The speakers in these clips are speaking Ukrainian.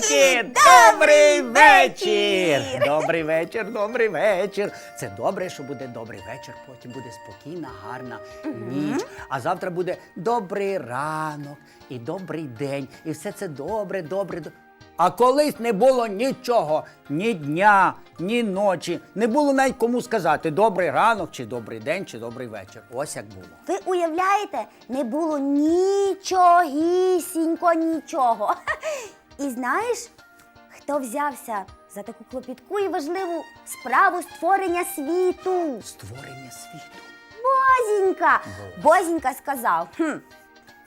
Малий, добрий вечір! Добрий вечір, добрий вечір. Це добре, що буде добрий вечір, потім буде спокійна, гарна ніч. А завтра буде добрий ранок і добрий день. І все це добре, добре. до- А колись не було нічого, ні дня, ні ночі. Не було навіть кому сказати добрий ранок, чи добрий день, чи добрий вечір. Ось як було. Ви уявляєте, не було нічогісінько нічого. І знаєш, хто взявся за таку клопітку і важливу справу створення світу? Створення світу. Бозінька! Бозінька сказав: хм,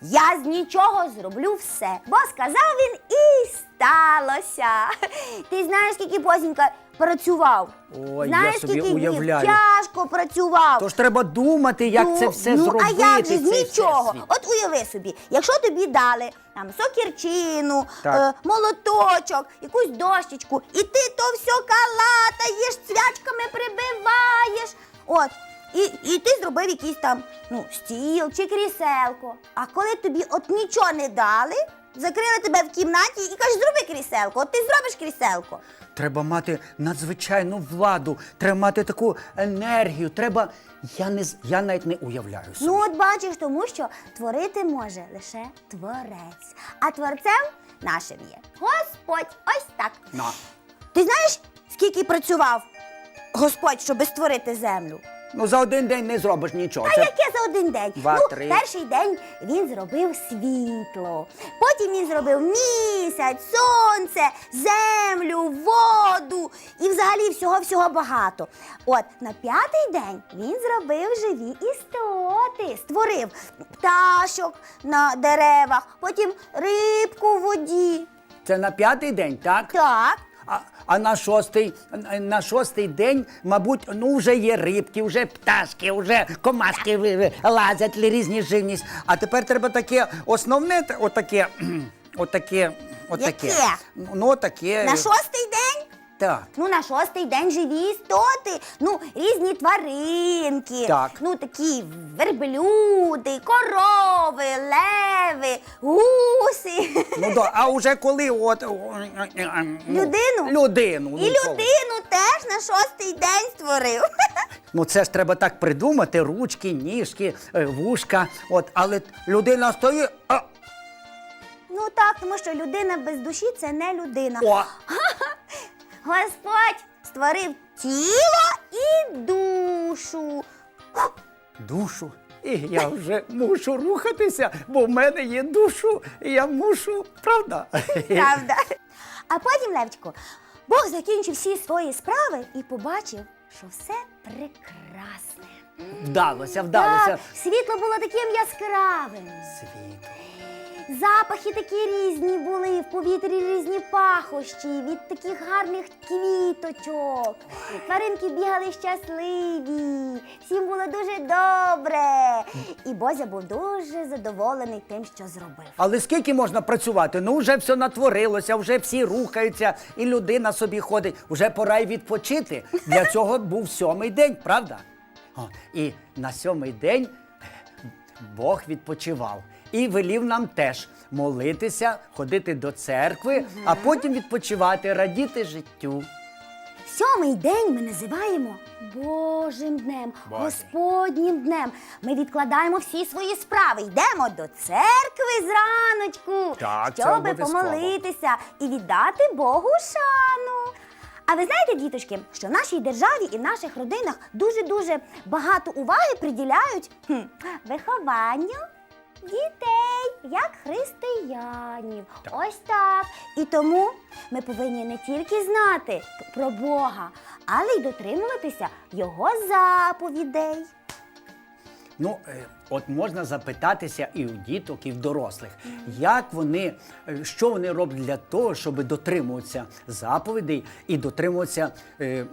я з нічого зроблю все, бо сказав він і сталося. Ти знаєш, скільки Бозінька працював? Ой, я знаєш, собі скільки уявляю. тяжко працював. Тож треба думати, як це Ну, все ну, зробити. А як же з цей нічого? всесвіт. От уяви собі, якщо тобі дали там сокірчину, Так. е, молоточок, якусь дощечку, і ти то все калатаєш, цвячками прибиваєш. От. І, і ти зробив якийсь там ну, стіл чи кріселко. А коли тобі от нічого не дали, закрили тебе в кімнаті і кажуть, зроби кріселко, от ти зробиш кріселко. Треба мати надзвичайну владу, треба мати таку енергію. Треба. Я не з- я навіть не уявляю собі. Ну, от бачиш, тому що творити може лише творець. А творцем нашим є Господь. Ось так. На. Ти знаєш, скільки працював Господь, щоб створити землю? Ну за один день не зробиш нічого. А Це яке за один день? Два, ну, три. перший день він зробив світло, потім він зробив місяць, сонце, землю, воду і взагалі всього-всього багато. От на п'ятий день він зробив живі істоти, створив пташок на деревах, потім рибку в воді. це на п'ятий день, так? Так. А, а на шостий, на шостий день, мабуть, ну вже є рибки, вже пташки, вже комашки лазять різні живність. А тепер треба таке основне, отаке, отаке, отаке. Яке? Ну, отаке. На шостий день Так. Ну, на шостий день живі істоти, ну, різні тваринки, Так. ну такі верблюди, корови, леви, гуси. Ну да, а вже коли от о, е, е, ну, Людину? Людину. І ну, коли? людину теж на шостий день створив. Ну це ж треба так придумати: ручки, ніжки, е, вушка. От, але людина стоїть. А, Ну так, тому що людина без душі це не людина. о, Господь створив тіло і душу. душу. І я вже мушу рухатися, бо в мене є душу, і я мушу, правда? Правда. А потім, Левчику, Бог закінчив всі свої справи і побачив, що все прекрасне. Вдалося, вдалося. Так, світло було таким яскравим. Світ. Запахи такі різні були, в повітрі різні пахощі від таких гарних квіточок. Тваринки бігали щасливі, всім було дуже добре. І Бозя був дуже задоволений тим, що зробив. Але скільки можна працювати? Ну вже все натворилося, вже всі рухаються, і людина собі ходить. Вже пора й відпочити. Для цього був сьомий день, правда? О, і на сьомий день Бог відпочивав і велів нам теж молитися, ходити до церкви, а потім відпочивати, радіти життю. Сьомий день ми називаємо Божим днем, Божий. Господнім днем. Ми відкладаємо всі свої справи, йдемо до церкви зраночку, Так, це щоб обов'язково. помолитися і віддати Богу шану. А ви знаєте, діточки, що в нашій державі і в наших родинах дуже-дуже багато уваги приділяють хм, вихованню дітей як християнів. Ось так. І тому ми повинні не тільки знати про Бога, але й дотримуватися Його заповідей. Ну, е, от можна запитатися і у діток, і в дорослих, як вони, е, що вони роблять для того, щоб дотримуватися заповідей і дотримуватися. е,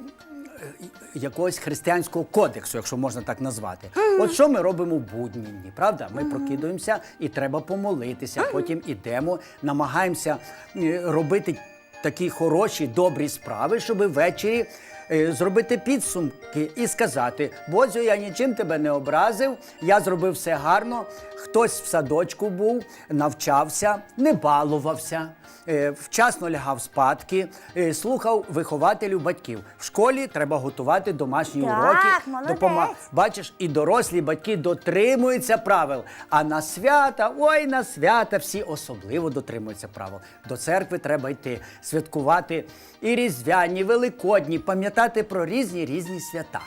Якогось християнського кодексу, якщо можна так назвати. От що ми робимо в будні дні, правда? Ми прокидуємося і треба помолитися. Потім ідемо, намагаємося е, робити такі хороші, добрі справи, щоб ввечері е, зробити підсумки і сказати: Бозю, я нічим тебе не образив, я зробив все гарно. Хтось в садочку був, навчався, не балувався. е, Вчасно лягав спадки, е, слухав вихователів батьків. В школі треба готувати домашні Так, уроки. молодець. Бачиш, і дорослі батьки дотримуються правил. А на свята, ой, на свята всі особливо дотримуються правил. До церкви треба йти, святкувати і різдвяні, великодні, пам'ятати про різні різні свята.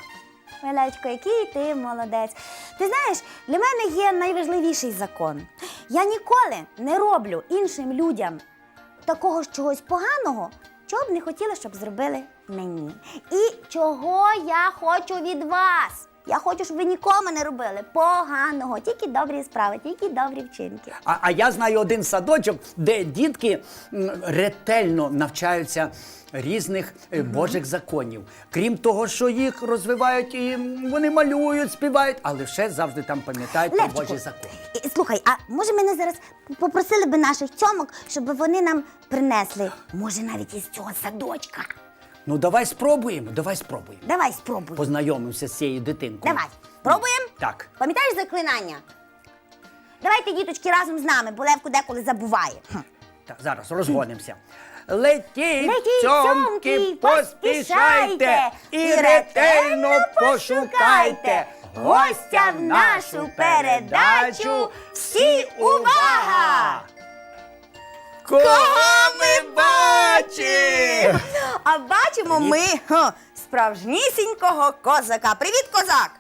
Милечко, який ти молодець. Ти знаєш, для мене є найважливіший закон. Я ніколи не роблю іншим людям такого ж чогось поганого, чого б не хотіла, щоб зробили мені. І чого я хочу від вас. Я хочу, щоб ви нікому не робили поганого, тільки добрі справи, тільки добрі вчинки. А, а я знаю один садочок, де дітки м, ретельно навчаються різних е, божих законів. Крім того, що їх розвивають і м, вони малюють, співають, але ще завжди там пам'ятають про Левчику, божі закони. і- слухай, а може мене зараз попросили би наших цьомок, щоб вони нам принесли, може, навіть із цього садочка. Ну давай спробуємо, давай спробуємо. Давай спробуй. Познайомимося з цією дитинкою. Давай. Пробуємо? Так. Пам'ятаєш заклинання? Давайте, діточки, разом з нами, бо Левко деколи забуває. Так, зараз розгонимося. Летіть, Летіть, цьомки, цьомки, поспішайте і ретельно пошукайте. Гостя в нашу передачу. Всі увага! Кого ми бачимо? А бачимо ми ха, справжнісінького козака. Привіт, козак!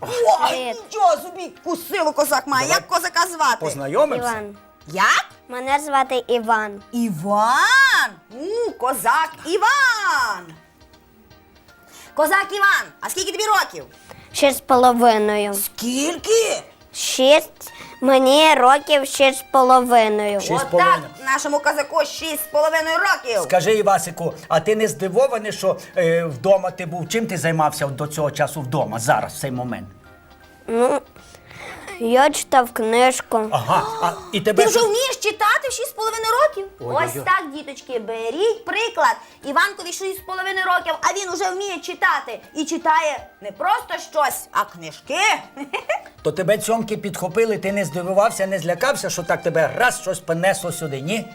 Привіт. нічого собі кусило козак має. Давай. Як козака звати? Познайомимося? Іван. Як? Мене звати Іван. Іван! У, козак Іван! Козак Іван, а скільки тобі років? Шість з половиною. Скільки? Шість. Мені років шість з половиною. Шість з Отак половиною. нашому козаку шість з половиною років. Скажи, Івасику, а ти не здивований, що е, вдома ти був? Чим ти займався до цього часу вдома, зараз, в цей момент? Ну, я читав книжку. Ага, а і тебе Ти вже щось- вмієш читати в 6,5 років? Ой-ой-ой. Ось так, діточки, беріть приклад. Іванкові 6,5 років, а він уже вміє читати. І читає не просто щось, а книжки. То тебе цьомки підхопили, ти не здивувався, не злякався, що так тебе раз щось понесло сюди, ні?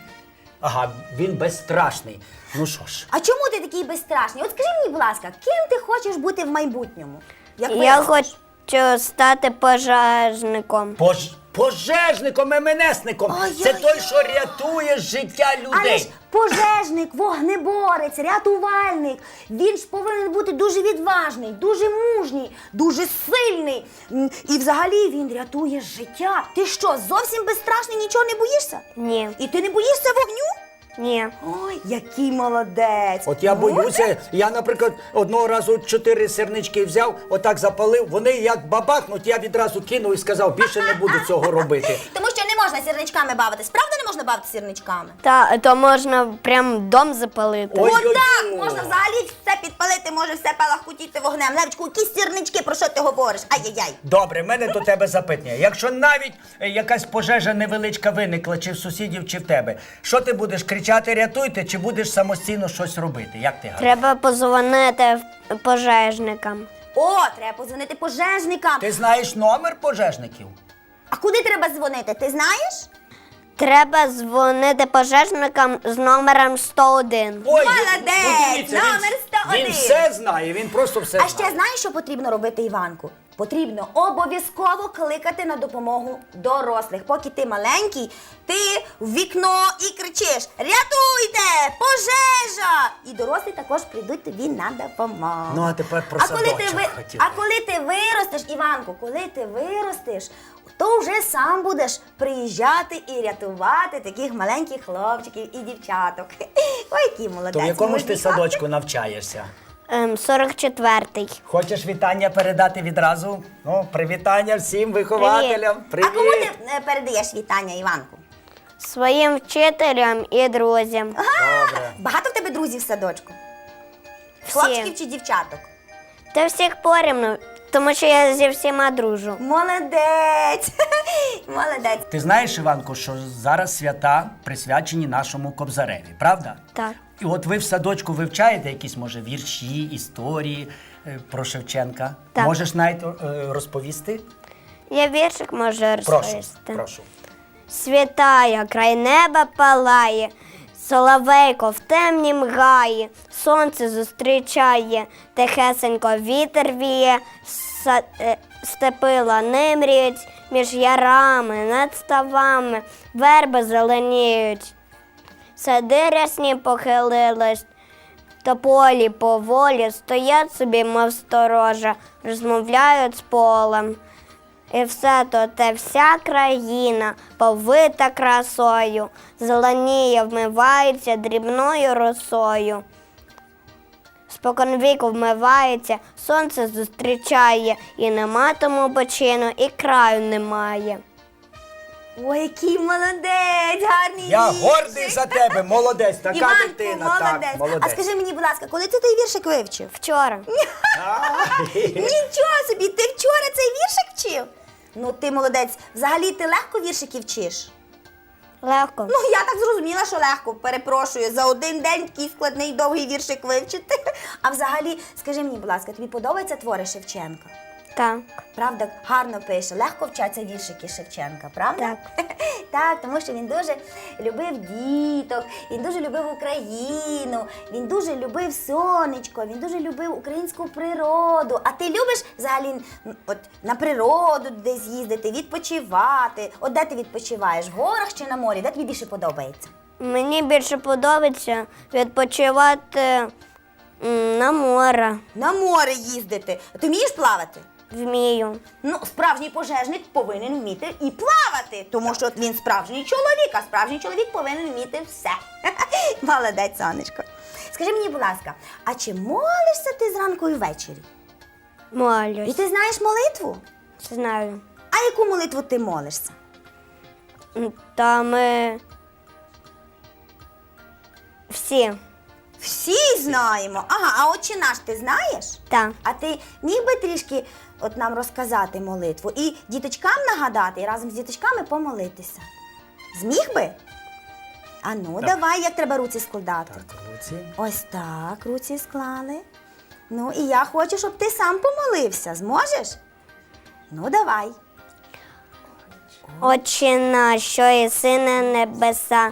Ага, він безстрашний. Ну що ж, А чому ти такий безстрашний? От скажи мені, будь ласка, ким ти хочеш бути в майбутньому? Як Я виростеш? Хочу стати пожежником. пож... пожежником, МНСником. Ой-ой-ой. Це той, що рятує життя Але людей. ж пожежник, вогнеборець, рятувальник. Він ж повинен бути дуже відважний, дуже мужній, дуже сильний. М, І взагалі він рятує життя. Ти що, зовсім безстрашний, нічого не боїшся? Ні. І ти не боїшся вогню? Ні. Ой, який молодець! От я боюся, я, наприклад, одного разу чотири сирнички взяв, отак запалив. Вони як бабахнуть, я відразу кинув і сказав, більше не буду цього робити. Тому що не можна сірничками бавитись. Правда не можна бавитися сірничками? Та то можна прям дом запалити. Ой. Отак! Можна взагалі все підпалити, може все палахкотіти вогнем. Левчику, які сірнички, про що ти говориш? Ай-яй-яй. Добре, в мене до тебе запитання. Якщо навіть е, якась пожежа невеличка виникла, чи в сусідів, чи в тебе, що ти будеш кричати, рятуйте, чи будеш самостійно щось робити? Як ти гадаєш? Треба позвонити пожежникам. О, треба позвонити пожежникам. Ти знаєш номер пожежників? А куди треба дзвонити? Ти знаєш? Треба дзвонити пожежникам з номером 101. Ой, Молодець! ну, дивіться, він- Номер 101. Він все знає, він просто все А знає. ще знаєш, що потрібно робити, Іванку? Потрібно обов'язково кликати на допомогу дорослих. Поки ти маленький, ти в вікно і кричиш: Рятуйте! Пожежа! І дорослі також прийдуть тобі на допомогу. Ну, а тепер про а коли ти садочок ви... хотіла. А коли ти виростеш, Іванку, коли ти виростеш, то вже сам будеш приїжджати і рятувати таких маленьких хлопчиків і дівчаток. Ой, які молодець. То в якому ж ти садочку навчаєшся? Ем, 44-й. Хочеш вітання передати відразу? Ну, привітання всім вихователям. А Привіт. кому ти е, передаєш вітання, Іванку? Своїм вчителям і друзям. Добре. Багато в тебе друзів в садочку? Всі. Хлопчиків чи дівчаток? Та всіх порівну. Тому що я зі всіма дружу. Молодець! Молодець. Ти знаєш, Іванко, що зараз свята присвячені нашому Кобзареві, правда? Так. І от ви в садочку вивчаєте якісь, може, вірші, історії е, про Шевченка. Так. Можеш навіть е, розповісти? Я віршик можу Прошу, розповісти. прошу. Світає, край неба палає, соловейко в темнім гаї, сонце зустрічає, тихесенько вітер віє, е, степи між ярами, над ставами, верби зеленіють. Сади рясні похилились, тополі поволі стоять собі, мов сторожа, розмовляють з полем. І все то те вся країна повита красою, зеленіє, вмивається дрібною росою. Споконвіку вмивається, сонце зустрічає, і нема тому почину, і краю немає. Ой, який молодець, гарний Я віршик. гордий за тебе, молодець, така Іванко, дитина. молодець. Так, молодець. А скажи мені, будь ласка, коли ти той віршик вивчив? Вчора. Нічого собі, ти вчора цей віршик вчив? Ну, ти молодець. Взагалі ти легко віршики вчиш? Легко. Ну, я так зрозуміла, що легко. Перепрошую, за один день такий складний довгий віршик вивчити. А взагалі, скажи мені, будь ласка, тобі подобається твори Шевченка? Так. Правда, гарно пише, легко вчаться віршики Шевченка, правда? Так. так, тому що він дуже любив діток, він дуже любив Україну, він дуже любив сонечко, він дуже любив українську природу. А ти любиш взагалі от, на природу десь їздити, відпочивати? От де ти відпочиваєш? В горах чи на морі? Де тобі більше подобається? Мені більше подобається відпочивати м, на море. На море їздити. Ти вмієш плавати? Вмію. Ну, справжній пожежник повинен вміти і плавати, тому що він справжній чоловік, а справжній чоловік повинен вміти все. Молодець, сонечко. Скажи мені, будь ласка, а чи молишся ти зранку і ввечері? І ти знаєш молитву? Знаю. А яку молитву ти молишся? М, Та ми всі. Всі знаємо. Ага, а отче наш ти знаєш? Так. А ти міг би трішки от нам розказати молитву і діточкам нагадати, і разом з діточками помолитися? Зміг би? А ну, давай, як треба руці складати. Так, руці. Ось так, руці склали. Ну, і я хочу, щоб ти сам помолився. Зможеш? Ну, давай. Отче наш, що єси на небеса,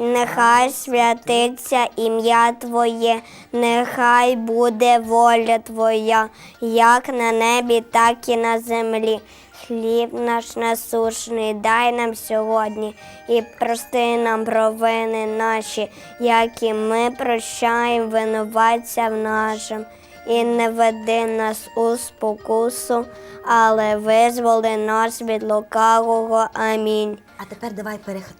нехай святиться ім'я Твоє, нехай буде воля Твоя, як на небі, так і на землі. Хліб наш насушний дай нам сьогодні і прости нам провини наші, як і ми прощаємо винуватцям нашим. І не веди нас у спокусу, але визволи нас від лукавого. Амінь. А тепер давай перех...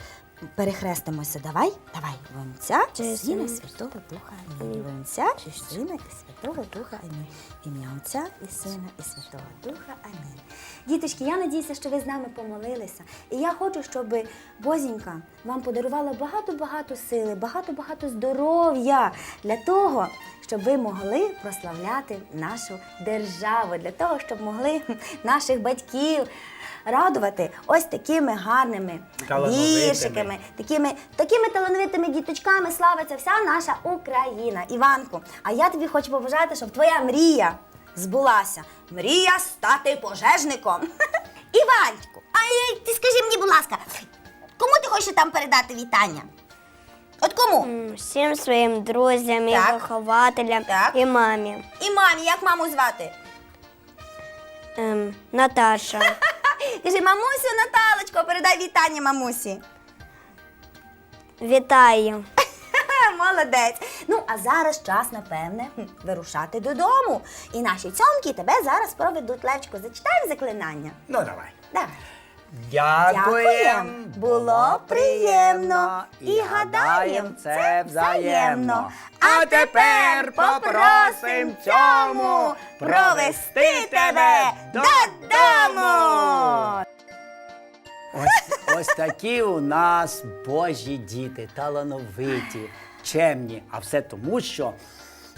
перехрестимося. Давай, давай. В Отця і Чи Сина Святого Духа. Амінь. В і Сина і Святого Духа. Амінь. Ім'я Отця і Сина і Святого Духа. Амінь. Діточки, я надіюся, що ви з нами помолилися. І я хочу, щоб Бозінька вам подарувала багато-багато сили, багато-багато здоров'я для того, щоб ви могли прославляти нашу державу, для того, щоб могли наших батьків радувати ось такими гарними віршиками, такими, такими талановитими діточками славиться вся наша Україна. Іванку, а я тобі хочу побажати, щоб твоя мрія збулася. Мрія стати пожежником. Іванчику, а е, ти скажи мені, будь ласка, кому ти хочеш там передати вітання? От кому? М, Всім своїм друзям і вихователям Так. і мамі. І мамі, як маму звати? Ем, Наташа. Кажи, мамусю, Наталочко, передай вітання мамусі. Вітаю. Молодець. Ну, а зараз час, напевне, хм, вирушати додому. І наші цьомки тебе зараз проведуть. Левчко, зачитаємо заклинання. Ну, давай. Давай. Дякуємо, Було приємно. І гадаєм, це взаємно. А тепер попросим цьому провести тебе додому. Ось, ось такі у нас божі діти, талановиті, чемні. А все тому, що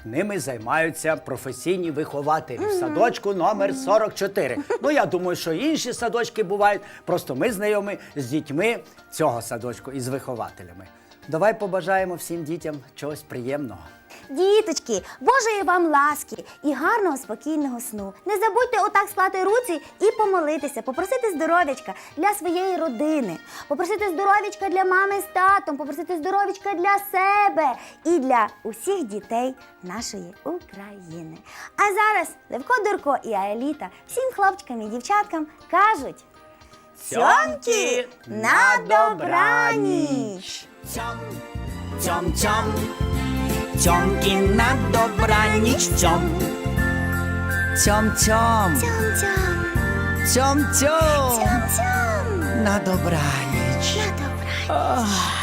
Ними займаються професійні вихователі в садочку номер 44. Ну я думаю, що інші садочки бувають. Просто ми знайомі з дітьми цього садочку і з вихователями. Давай побажаємо всім дітям чогось приємного. Діточки, Божої вам ласки і гарного спокійного сну. Не забудьте отак склати руці і помолитися, попросити здоров'ячка для своєї родини, попросити здоров'ячка для мами з татом, попросити здоров'ячка для себе і для усіх дітей нашої України. А зараз Левко Дурко і Аеліта всім хлопчикам і дівчаткам кажуть. Цьомки на добраніч! Цьом, цьом, цьом, цьомки на добраніч, цьом. Цьом, цьом, Цьом-цьом! цьом, цьом, Цьом-цьом! на добраніч. На добраніч!